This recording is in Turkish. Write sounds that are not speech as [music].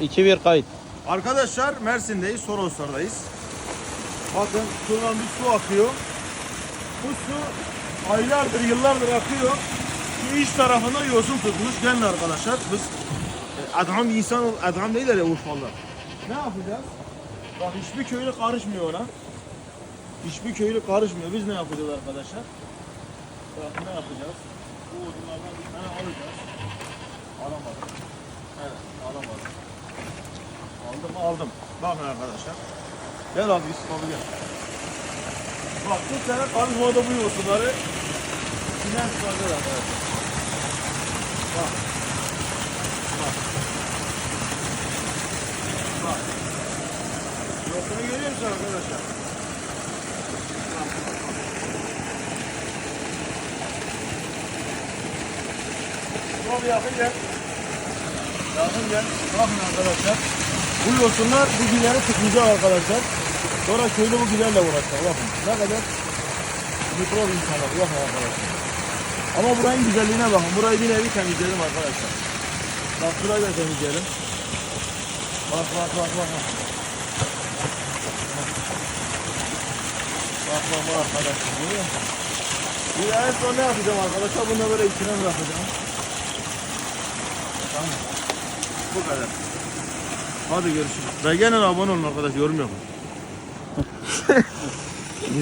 2-1 kayıt. Arkadaşlar Mersin'deyiz, Soroslar'dayız. Bakın şuradan bir su akıyor. Bu su aylardır, yıllardır akıyor. Şu iç tarafında yosun tutmuş. Gelin arkadaşlar biz e, adam insan, adam değiller ya Urfalılar. Ne yapacağız? Bak hiçbir köylü karışmıyor ona. Hiçbir köylü karışmıyor. Biz ne yapacağız arkadaşlar? Bak ne yapacağız? Bu odunlardan bir tane alacağız. Aldım. Bakın arkadaşlar. Gel abi abi gel. Bak bu sene karışmada bu yosunları Sinen çıkardı arkadaşlar. Bak. Bak. Bak. Yosunu görüyor musun arkadaşlar? Bak. Bak. Abi yakın gel. Yakın gel. Bakın arkadaşlar. Bu bu gileri tıklayacak arkadaşlar. Sonra köylü bu giderle uğraşacak. Bakın ne kadar mikrop insanlar. Bakın arkadaşlar. Ama buranın güzelliğine bakın. Burayı bir nevi temizleyelim arkadaşlar. Bak burayı da temizleyelim. Bak bak bak bak. Bak bak bak, arkadaşlar. Görüyor musun? Bir en son ne yapacağım arkadaşlar? Bunu böyle içine bırakacağım. Tamam. Bu kadar. Hadi görüşürüz. Ve gene abone olun arkadaş yorum yapın. [laughs]